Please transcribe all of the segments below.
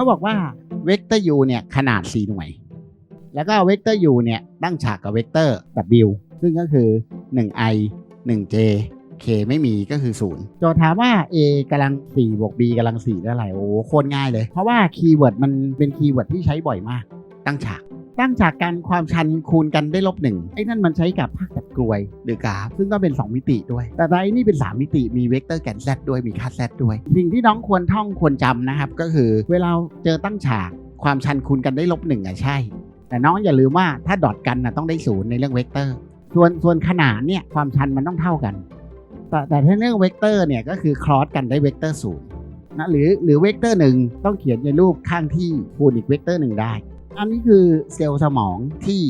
เขาบอกว่าเวกเตอร์ u เนี่ยขนาด 4 หน่วย แล้วก็เวกเตอร์ u เนี่ยตั้งฉากกับเวกเตอร์ w ซึ่งก็คือ 1i 1j k ไม่มีก็คือ 0 โจทย์ถามว่า a กำลัง4บวก b กำลัง4ได้ไรโอ้โหโคตรง่ายเลย เพราะว่าคีย์เวิร์ดมันเป็นคีย์เวิร์ดที่ใช้บ่อยมาก ตั้งฉาก ตั้งฉากกันความชันคูณกันได้ลบหนึ่งไอ้นั่นมันใช้กับภาคแบบกลวย หรือกราฟซึ่งก็เป็น 2 มิติด้วย แต่ไอ้นี่เป็น 3 มิติมีเวกเตอร์แกน z ด้วยมีค่า z ด้วย สิ่งที่น้องควรท่องควรจำนะครับ ก็คือเวลาเจอตั้งฉากความชันคูณกันได้ลบหนึ่งอะใช่ แต่น้องอย่าลืมว่าถ้าดอทกันนะต้องได้ศูนย์ในเรื่องเวกเตอร์ ส่วนส่วนขนานเนี่ยความชันมันต้องเท่ากัน แต่แต่ถ้าเรื่องเวกเตอร์เนี่ยก็คือคลอสกันได้เวกเตอร์ศูนย์นะหรือหรือเวกเตอร์หนึ่งต้องเขียนในรูปข้างที่คูณอีกเวกเตอร์หนึ่งได้ อันนี้คือเซลล์สมองที่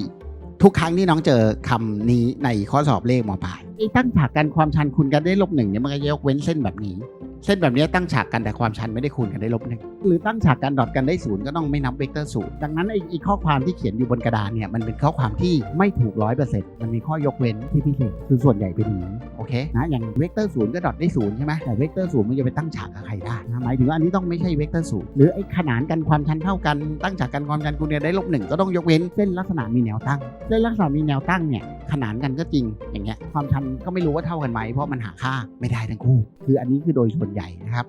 ทุกครั้งที่น้องเจอคำนี้ในข้อสอบเลขมปลายไอ้ตั้งฉากกันความชันคุณกันได้ลบหนึ่งเนี่ยมันก็ยกเว้นเส้นแบบนี้ เส้นแบบนี้ตั้งฉากกันแต่ความชันไม่ได้คูณกันได้ลบหนึ่งหรือตั้งฉากกันดอทกันได้ศูนย์ก็ต้องไม่นับเวกเตอร์ศูนย์ดังนั้นไอ้ไอ้ข้อความที่เขียนอยู่บนกระดานเนี่ยมันเป็นข้อความที่ไม่ถูกร้อยเปอร์เซ็นต์มันมีข้อยกเว้นที่พิเศษคือส่วนใหญ่เป็นอย่างนี้โอเคนะอย่างเวกเตอร์ศูนย์ก็ดอทได้ศูนย์ใช่ไหมแต่เวกเตอร์ศูนย์มันจะไปตั้งฉากกับใครได้นะหมายถึงว่าอันนี้ต้องไม่ใช่เวกเตอร์ศูนย์หรือไอ้ขนานกันความชันเท่ากันตั้งฉากกันความชันคูณกันได้ลบหนึ่งก็ต้องยกเว้นเส้นลักษณะมีแนวตั้งเส้นลักษณะมีแนวตั้งเนี่ย ขนานกันก็จริงอย่างเงี้ยความชันก็ไม่รู้ว่าเท่ากันไหมเพราะมันหาค่าไม่ได้ทั้งคู่ คืออันนี้คือโดยส่วนใหญ่นะครับ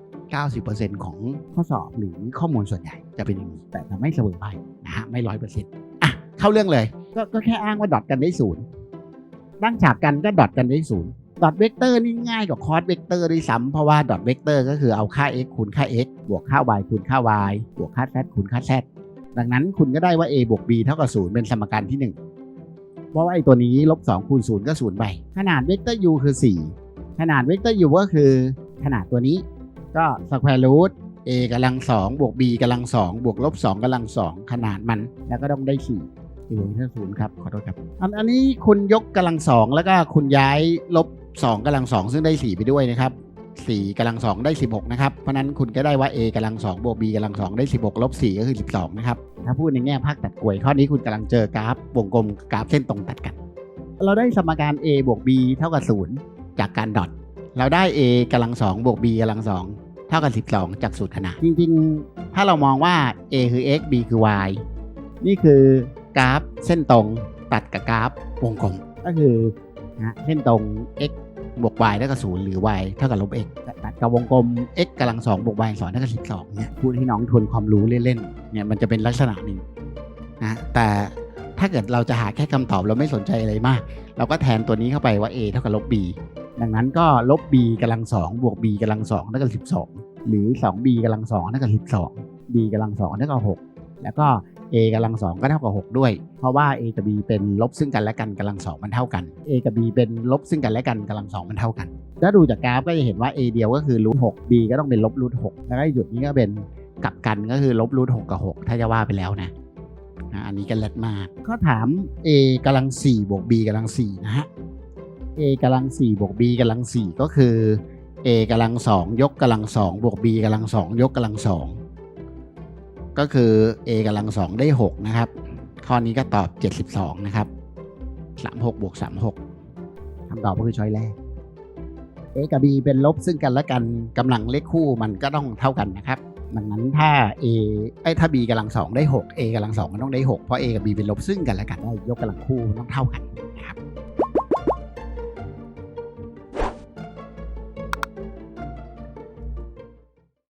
90%ของข้อสอบหรือข้อมูลส่วนใหญ่จะเป็นอย่างนี้แต่จะไม่เสมอไปนะฮะไม่ร้อยเปอร์เซ็นต์อะเข้าเรื่องเลยกก็แค่อ้างว่าดอทกันได้ศูนย์ตั้งฉากกันก็ดอทกันได้ศูนย์ดอทเวกเตอร์นี่ง่ายกว่าคอสเวกเตอร์ด้วยซ้ำเพราะว่าดอทเวกเตอร์ก็คือเอาค่า x คูณค่า x บวกค่า y คูณค่า y บวกค่า z คูณค่า z ดังนั้นคุณก็ได้ว่า a บวก b เท่ากับศูนย์เป็นสมการที่หนึ่ง เพราะว่าไอ้ตัวนี้ลบ2คูณ0ก็0ไป ขนาดเวกเตอร์ u คือ 4 ขนาดเวกเตอร์ u ก็คือขนาดตัวนี้ ก็สแควร์รูท a กำลังสองบวก b กำลังสองบวกลบสองกำลังสองขนาดมัน แล้วก็ต้องได้สี่ที่ผมที่ศูนย์ครับ ขอโทษครับ อันอันนี้คุณยกกำลังสองแล้วก็คุณย้ายลบสองกำลังสองซึ่งได้สี่ไปด้วยนะครับสี่กำลังสองได้สิบหกนะครับ เพราะนั้นคุณก็ได้ว่า a กำลังสองบวก b กำลังสองได้สิบหกลบสี่ก็คือสิบสองนะครับ ถ้าพูดในแง่ภาคตัดกลวยข้อนี้คุณกำลังเจอกราฟวงกลมกราฟเส้นตรงตัดกัน เราได้สมการ a บวก b เท่ากับศูนย์จากการดอทเราได้ a กำลังสองบวก b กำลังสองเท่ากับ 12 จากสูตรขนาดจริง ๆ ถ้าเรามองว่า a คือ x b คือ y นี่คือกราฟเส้นตรงตัดกับกราฟวงกลมก็คือนะเส้นตรง x บวก y เท่ากับ0หรือ y เท่ากับลบ x ตัดกับวงกลม x กำลัง2บวก y 2เท่ากับ12เนี่ยพูดให้น้องทวนความรู้เล่นๆเนี่ยมันจะเป็นลักษณะหนึ่งนะแต่ถ้าเกิดเราจะหาแค่คำตอบเราไม่สนใจอะไรมาก เราก็แทนตัวนี้เข้าไปว่า a เท่ากับลบ b ดังนั้นก็ลบ b กำลังสองบวก b กำลังสองเท่ากับสิบสองหรือ 2b กำลังสองเท่ากับสิบสอง b กำลังสองเท่ากับหกแล้วก็ a กำลังสองก็เท่ากับหกด้วย เพราะว่า a กับ b เป็นลบซึ่งกันและกันกำลังสองมันเท่ากัน a กับ b เป็นลบซึ่งกันและกันกำลังสองมันเท่ากัน ถ้าดูจากกราฟก็จะเห็นว่า a เดียวก็คือรูทหก b ก็ต้องเป็นลบรูทหกแล้วก็จุดนี้ก็เป็นกลับกันก็คือลบรูทหกกับหกถ้าจะว่าไปแล้วนะอันนี้กันเล็ดมากเขาถาม a กำลังสี่บวก b กำลังสี่นะฮะ a กำลัง4บวก b กำลัง4ก็คือ a กำลัง2ยกกำลัง2บวก b กำลัง2ยกกำลัง2 ก็คือ a กำลัง2ได้ 6 นะครับ ข้อนี้ก็ตอบ 72 นะครับ 36บวก36คำตอบก็คือช้อยแรก a กับ b เป็นลบซึ่งกันและกันกำลังเลขคู่มันก็ต้องเท่ากันนะครับ ดังนั้นถ้า a ไอ้ถ้า b กำลัง2ได้ 6 a กำลัง2มันต้องได้ 6 เพราะ a กับ b เป็นลบซึ่งกันและกันได้ยกกำลังคู่ต้องเท่ากันนะครับ